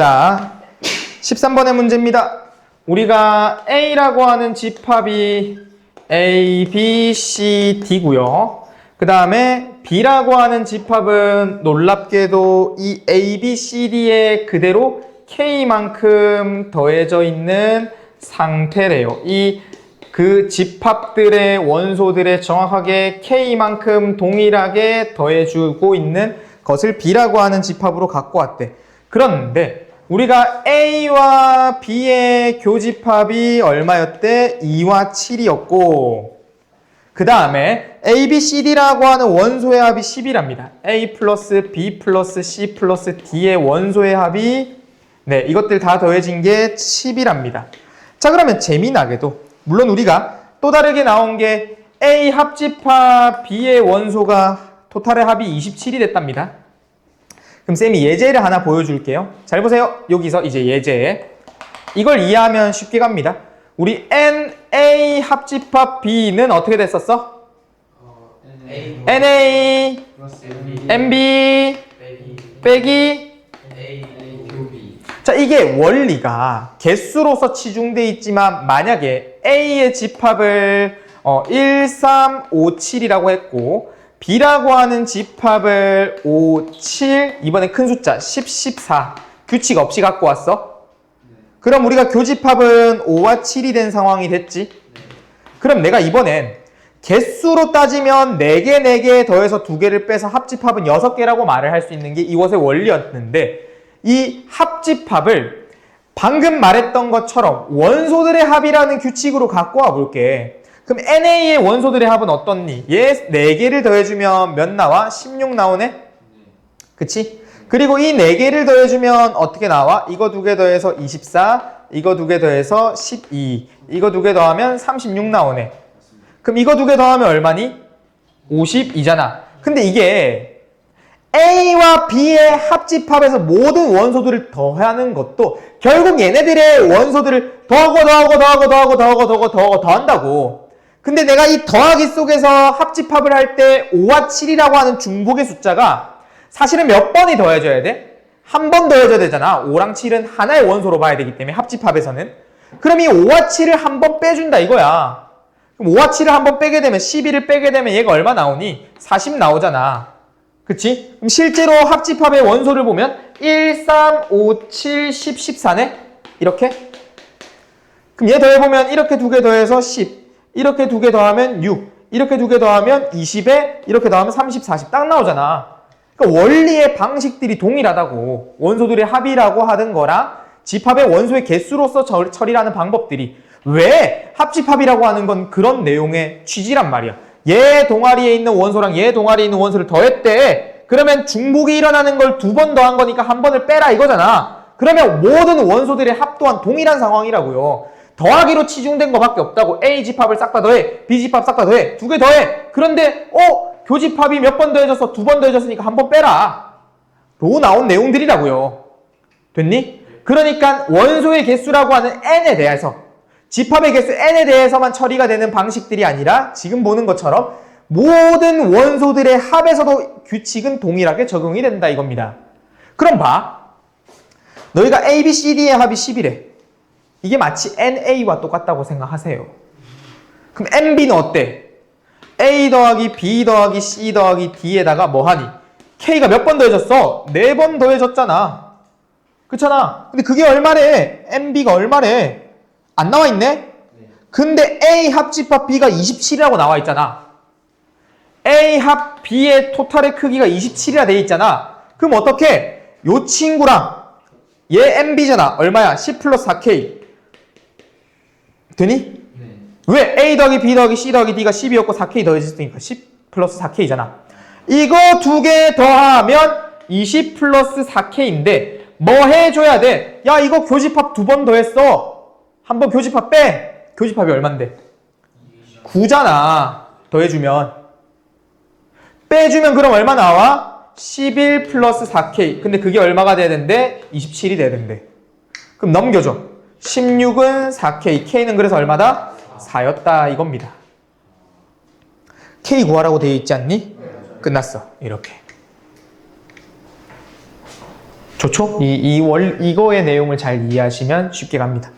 자, 13번의 문제입니다. 우리가 A라고 하는 집합이 A, B, C, D고요. 그 다음에 B라고 하는 집합은 놀랍게도 이 A, B, C, D에 그대로 K만큼 더해져 있는 상태래요. 이 그 집합들의 원소들에 정확하게 K만큼 동일하게 더해주고 있는 것을 B라고 하는 집합으로 갖고 왔대. 그런데 우리가 A와 B의 교집합이 얼마였대? 2와 7이었고 그 다음에 A, B, C, D라고 하는 원소의 합이 10이랍니다. A 플러스 B 플러스 C 플러스 D의 원소의 합이 네 이것들 다 더해진 게 10이랍니다. 자 그러면 재미나게도 물론 우리가 또 다르게 나온 게 A 합집합 B의 원소가 토탈의 합이 27이 됐답니다. 그럼 쌤이 예제를 하나 보여줄게요. 잘 보세요. 여기서 이제 예제. 이걸 이해하면 쉽게 갑니다. 우리 NA 합집합 B는 어떻게 됐었어? A NA, 플러스 MB 빼기 자, 이게 원리가 개수로서 치중돼 있지만 만약에 A의 집합을 어, 1, 3, 5, 7이라고 했고 B라고 하는 집합을 5, 7, 이번에 큰 숫자 10, 14 규칙 없이 갖고 왔어? 그럼 우리가 교집합은 5와 7이 된 상황이 됐지? 그럼 내가 이번엔 개수로 따지면 4개, 4개 더해서 2개를 빼서 합집합은 6개라고 말을 할 수 있는 게 이것의 원리였는데 이 합집합을 방금 말했던 것처럼 원소들의 합이라는 규칙으로 갖고 와 볼게. 그럼 NA의 원소들의 합은 어떻니? 얘 4개를 더해주면 몇 나와? 16 나오네? 그치? 그리고 이 4개를 더해주면 어떻게 나와? 이거 두 개 더해서 24, 이거 두 개 더해서 12, 이거 두 개 더하면 36 나오네. 그럼 이거 두 개 더하면 얼마니? 52잖아. 근데 이게 A와 B의 합집합에서 모든 원소들을 더하는 것도 결국 얘네들의 원소들을 더하고 더하고 더하고 더하고 더하고 더하고 더하고 더한다고. 근데 내가 이 더하기 속에서 합집합을 할 때 5와 7이라고 하는 중복의 숫자가 사실은 몇 번이 더해져야 돼? 한 번 더해져야 되잖아. 5랑 7은 하나의 원소로 봐야 되기 때문에 합집합에서는. 그럼 이 5와 7을 한 번 빼준다 이거야. 그럼 5와 7을 한 번 빼게 되면 12를 빼게 되면 얘가 얼마 나오니? 40 나오잖아. 그치? 그럼 실제로 합집합의 원소를 보면 1, 3, 5, 7, 10, 14네? 이렇게? 그럼 얘 더해보면 이렇게 두 개 더해서 10, 이렇게 두 개 더하면 6, 이렇게 두 개 더하면 20에 이렇게 더하면 30, 40 딱 나오잖아. 그러니까 원리의 방식들이 동일하다고. 원소들의 합이라고 하던 거랑 집합의 원소의 개수로서 절- 처리하는 방법들이 왜 합집합이라고 하는 건 그런 내용의 취지란 말이야. 얘 동아리에 있는 원소랑 얘 동아리에 있는 원소를 더했대. 그러면 중복이 일어나는 걸 두 번 더한 거니까 한 번을 빼라 이거잖아. 그러면 모든 원소들의 합 또한 동일한 상황이라고요. 더하기로 치중된 거밖에 없다고. A 집합을 싹 다 더해. B 집합 싹 다 더해. 두 개 더해. 그런데 어? 교집합이 몇 번 더해졌어? 두번 더해졌으니까 한 번 빼라. 로 나온 내용들이라고요. 됐니? 그러니까 원소의 개수라고 하는 n에 대해서 집합의 개수 n에 대해서만 처리가 되는 방식들이 아니라 지금 보는 것처럼 모든 원소들의 합에서도 규칙은 동일하게 적용이 된다 이겁니다. 그럼 봐. 너희가 A, B, C, D의 합이 10이래. 이게 마치 NA와 똑같다고 생각하세요. 그럼 NB는 어때? A 더하기 B 더하기 C 더하기 D에다가 뭐 하니? K가 몇 번 더해졌어? 네 번 더해졌잖아. 그렇잖아. 근데 그게 얼마래? NB가 얼마래? 안 나와 있네? 근데 A 합집합 B가 27이라고 나와 있잖아. A 합 B의 토탈의 크기가 27이라 돼 있잖아. 그럼 어떻게? 요 친구랑 얘 MB잖아. 얼마야? 10 플러스 4K. 되니? 네 왜? A 더하기 B 더하기 C 더하기 D가 10이었고 4K 더해졌으니까 10 플러스 4K잖아. 이거 두 개 더하면 20 플러스 4K인데 뭐 해줘야 돼? 야 이거 교집합 두 번 더했어. 한 번 교집합 빼. 교집합이 얼만데? 9잖아. 더해주면. 빼주면 그럼 얼마 나와? 11 플러스 4K. 근데 그게 얼마가 돼야 된대? 27이 돼야 된대. 그럼 넘겨줘. 16은 4K. K는 그래서 얼마다? 4였다 이겁니다. K 구하라고 되어 있지 않니? 끝났어. 이렇게. 좋죠? 이, 이 월, 이거의 내용을 잘 이해하시면 쉽게 갑니다.